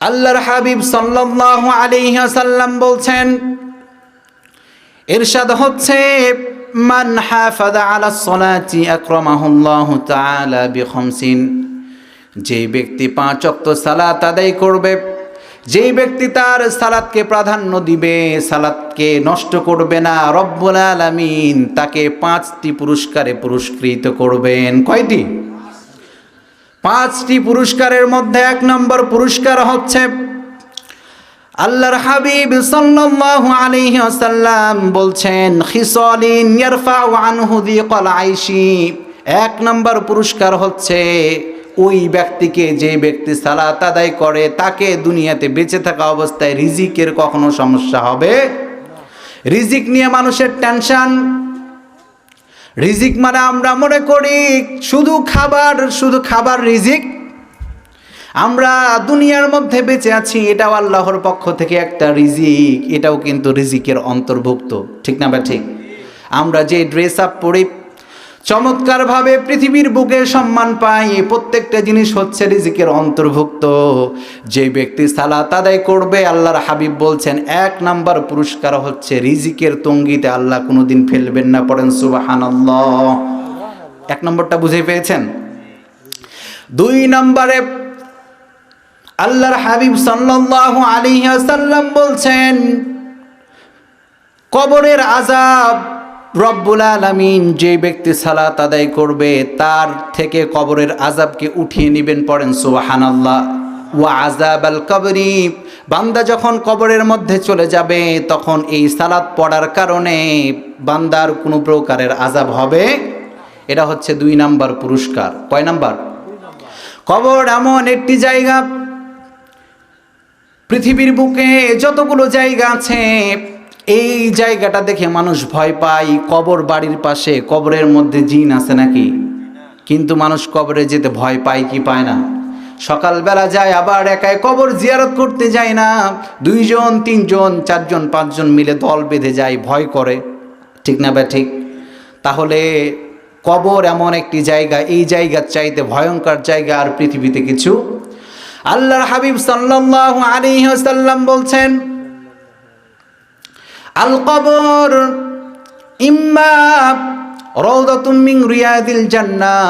আল্লাহর হাবিব সাল্লাল্লাহু আলাইহি ওয়াসাল্লাম বলছেন, ইরশাদ হচ্ছে, মান হাফাযা আলা সলাতি আকরামাহুল্লাহু তাআলা বিখামসিন যেই ব্যক্তি পাঁচ ওয়াক্ত সালাত আদায় করবে, যেই ব্যক্তি তার সালাতকে প্রাধান্য দিবে, সালাতকে নষ্ট করবে না, রব্বুল আলামিন তাকে পাঁচটি পুরস্কারে পুরস্কৃত করবেন। কয়টি? পাঁচটি পুরস্কারের মধ্যে এক নম্বর পুরস্কার হচ্ছে আল্লাহর হাবিব সাল্লাল্লাহু আলাইহি ওয়াসাল্লাম বলছেন, খিসালিন ইয়ারফাউ আনহু যিকাল আইশি। এক নম্বর পুরস্কার হচ্ছে ওই ব্যক্তিকে যে ব্যক্তি সালাত আদায় করে, তাকে দুনিয়াতে বেঁচে থাকা অবস্থায় রিজিকের কখনো সমস্যা হবে রিজিক নিয়ে মানুষের টেনশন রিজিক মানে আমরা মনে করি শুধু খাবার শুধু খাবার রিজিক। আমরা দুনিয়ার মধ্যে বেঁচে আছি, এটাও আল্লাহর পক্ষ থেকে একটা রিজিক, এটাও কিন্তু রিজিকের অন্তর্ভুক্ত। ঠিক না বা ঠিক? আমরা যে ড্রেস আপ পরি চমৎকারভাবে পৃথিবীর বুকে সম্মান পাই প্রত্যেকটা জিনিস হচ্ছে রিজিকের অন্তর্ভুক্ত। যে ব্যক্তি সালাত আদায় করবে, আল্লাহর হাবিব বলছেন, এক নাম্বার পুরস্কার হচ্ছে রিজিকের তঙ্গিতে আল্লাহ কোনোদিন ফেলবেন না, পড়েন সুবাহানাল্লাহ। এক নম্বরটা বুঝে পেয়েছেন? দুই নম্বরে আল্লাহর হাবিব সাল্লাল্লাহু আলাইহি ওয়াসাল্লাম বলছেন, কবরের আজাব রব্বুল আলামিন যে ব্যক্তি সালাত আদায় করবে, তার থেকে কবরের আজাবকে উঠিয়ে নেবেন পড়েন সুবহানাল্লাহ। ওয়া আজাব আল কবরি, বান্দা যখন কবরের মধ্যে চলে যাবে, তখন এই সালাত পড়ার কারণে বান্দার কোনো প্রকারের আজাব হবে। এটা হচ্ছে দুই নাম্বার পুরস্কার। কয় নাম্বার? কবর এমন একটি জায়গা, পৃথিবীর বুকে যতগুলো জায়গা আছে এই জায়গাটা দেখে মানুষ ভয় পায়, কবর বাড়ির পাশে, কবরের মধ্যে জিন আছে নাকি? কিন্তু মানুষ কবরে যেতে ভয় পায় কি পায় না। সকালবেলা যায়, আবার একাই কবর জিয়ারত করতে যায় না। দুইজন, তিনজন, চারজন, পাঁচজন মিলে দল বেঁধে যায়, ভয় করে। ঠিক না ব্যা ঠিক? তাহলে কবর এমন একটি জায়গা, এই জায়গার চাইতে ভয়ঙ্কর জায়গা আর পৃথিবীতে কিছু। আল্লাহর হাবিব সাল্লাল্লাহু আলাইহি ওয়াসাল্লাম বলছেন আল কবর ইম্মা রাউদাতুম মিন রিয়াদিল জান্নাহ